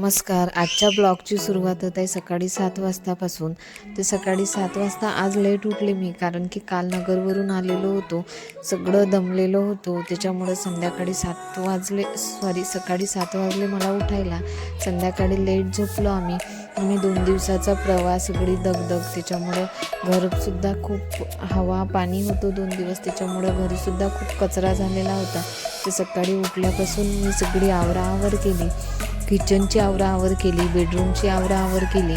नमस्कार. आजच्या ब्लॉगची सुरुवात होत आहे सकाळी सात वाजतापासून. ते सकाळी सात वाजता आज लेट उठले मी कारण की काल नगरवरून आलेलो होतो. सगळं दमलेलो होतो. त्याच्यामुळं संध्याकाळी सात वाजले सॉरी सकाळी सात वाजले मला उठायला. संध्याकाळी लेट झोपलो आम्ही. आणि दोन दिवसाचा प्रवास सगळी दगदग. त्याच्यामुळं घरसुद्धा खूप हवा पाणी होतो दोन दिवस. त्याच्यामुळं घरीसुद्धा खूप कचरा झालेला होता. ते सकाळी उठल्यापासून मी सगळी आवराआवर केली. किचनची आवराआवर केली बेडरूमची आवराआवर केली.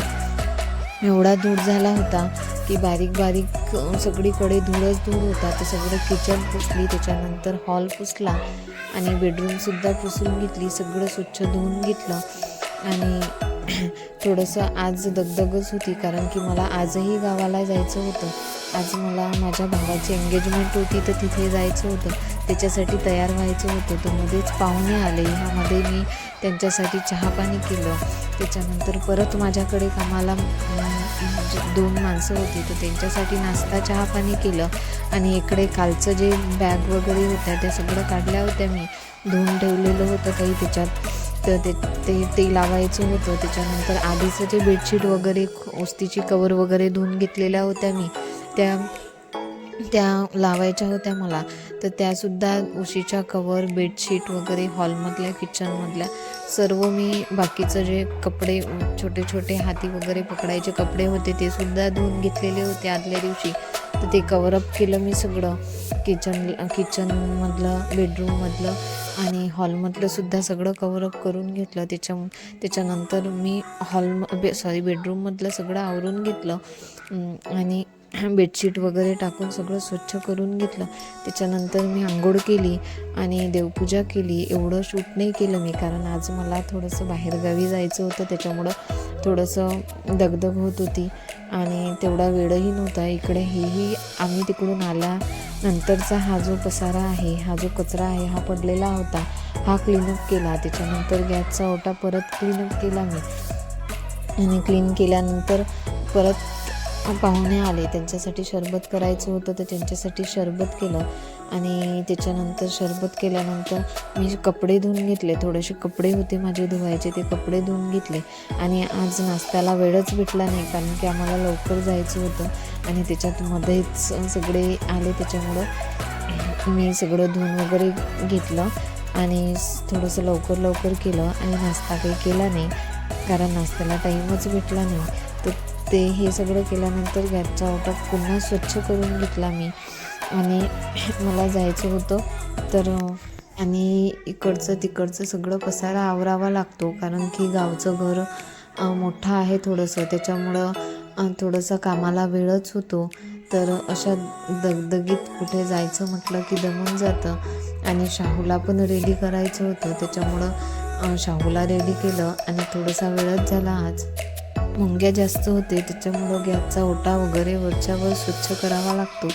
एवढा धूळ झाला होता की बारीक बारीक सगळीकडे धूळच धूळ होता. तर सगळं किचन पुसली त्याच्यानंतर हॉल पुसला आणि बेडरूमसुद्धा पुसून घेतली सगळं स्वच्छ धुवून घेतलं. आणि थोडंसं आज दगदगच होती कारण की मला आजही गावाला जायचं होतं. आज मला माझ्या भावाची एंगेजमेंट होती तर तिथे जायचं होतं. त्याच्यासाठी तयार व्हायचं होतं. तर मध्येच पाहुणे आले. ह्यामध्ये मी त्यांच्यासाठी चहा पाणी केलं. त्याच्यानंतर परत माझ्याकडे कामाला म्हणजे दोन माणसं होती. तर त्यांच्यासाठी नाश्ता चहा पाणी केलं. आणि इकडे कालचं जे बॅग वगैरे होत्या त्या सगळं काढल्या होत्या मी. धुवून ठेवलेलं होतं काही त्याच्यात. तर ते ते ते लावायचं होतं. त्याच्यानंतर आधीचं जे बेडशीट वगैरे ओस्तीची कवर वगैरे धुवून घेतलेल्या होत्या मी. त्या त्या लावायच्या होत्या मला. तर त्यासुद्धा उशीच्या कवर बेडशीट वगैरे हॉलमधल्या किचनमधल्या सर्व मी बाकीचं जे कपडे छोटे छोटे हाती वगैरे पकडायचे कपडे होते ते सुद्धा धुवून घेतलेले होते आदल्या दिवशी. तर ते कवरअप केलं मी सगळं. किचन किचनमधलं बेडरूममधलं आणि हॉलमधलं सुद्धा सगळं कवरअप करून घेतलं. त्याच्या त्याच्यानंतर मी हॉल बे सॉरी बेडरूममधलं सगळं आवरून घेतलं. आणि बेडशीट वगैरे टाकून सगळं स्वच्छ करून घेतलं. त्याच्यानंतर मी आंघोळ केली आणि देवपूजा केली. एवढं शूट नाही केलं मी कारण आज मला थोडंसं बाहेरगावी जायचं होतं. त्याच्यामुळं थोडंसं दगदग होत होती आणि तेवढा वेळही नव्हता. इकडे हेही आम्ही तिकडून आल्या नंतरचा हा जो पसारा आहे हा जो कचरा आहे हा पडलेला होता हा क्लीनअप केला. त्याच्यानंतर गॅसचा ओटा परत क्लीनअप केला मी. आणि क्लीन केल्यानंतर परत पाहुणे आले त्यांच्यासाठी शरबत करायचं होतं तर त्यांच्यासाठी शरबत केलं. आणि त्याच्यानंतर शरबत केल्यानंतर मी कपडे धुवून घेतले. थोडेसे कपडे होते माझे धुवायचे ते कपडे धुवून घेतले. आणि आज नाश्त्याला वेळच भेटला नाही कारण की आम्हाला लवकर जायचं होतं. आणि त्याच्यात मध्येच सगळे आले त्याच्यामुळं मी सगळं धुवून वगैरे घेतलं. आणि थोडंसं लवकर लवकर केलं. आणि नाश्ता काही केला नाही कारण नाश्त्याला टाईमच भेटला नाही. तर ते हे सगळं केल्यानंतर गॅसचा ओटा पुन्हा स्वच्छ करून घेतला मी. आणि मला जायचं होतं. तर आणि इकडचं तिकडचं सगळं पसारा आवरावा लागतो. कारण की गावचं घर मोठं आहे थोडंसं. त्याच्यामुळं थोडंसं कामाला वेळच होतो. तर अशा दगदगीत कुठे जायचं म्हटलं की दमून जातं. आणि शाहूला पण रेडी करायचं होतं. त्याच्यामुळं शाहूला रेडी केलं. आणि थोडासा वेळच झाला आज. मुंग्या जास्त होते त्याच्यामुळं गॅसचा ओटा वगैरे वरच्यावर स्वच्छ करावा लागतो.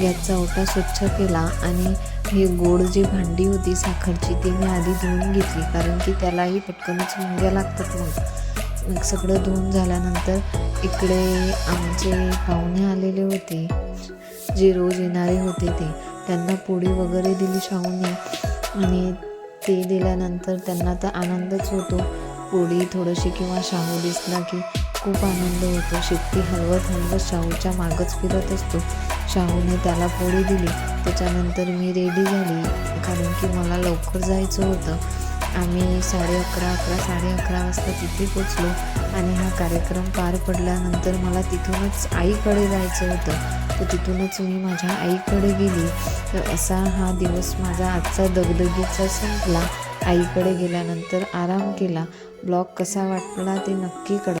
गॅसचा ओटा स्वच्छ केला आणि हे गोड जी भांडी होती साखरची ती मी आधी धुवून घेतली कारण की त्यालाही पटकनच मुंग्या लागतात मग मग सगळं धुवून झाल्यानंतर इकडे आमचे पाहुणे आलेले होते जे रोज येणारे होते ते. त्यांना पोळी वगैरे दिली शाहूने आणि ते दिल्यानंतर त्यांना तर आनंदच होतो. पोळी थोडीशी किंवा शाहू दिसला की खूप आनंद होतो. शेपटी हलवत हलवत शाहूच्या मागच फिरत असतो. शाहूने त्याला पोळी दिली. त्याच्यानंतर मी रेडी झाली. कारण की मला लवकर जायचं होतं. आम्ही साडे अकरा अकरा साडे अकरा वाजता तिथे पोचलो. आणि हा कार्यक्रम पार पडल्यानंतर मला तिथूनच आईकडे जायचं होतं. तर तिथूनच मी माझ्या आईकडे गेली. तर असा हा दिवस माझा आजचा दगदगीचा संपला. आईकडे गेल्यानंतर आराम केला. ब्लॉग कसा वाटला ते नक्की कळवा.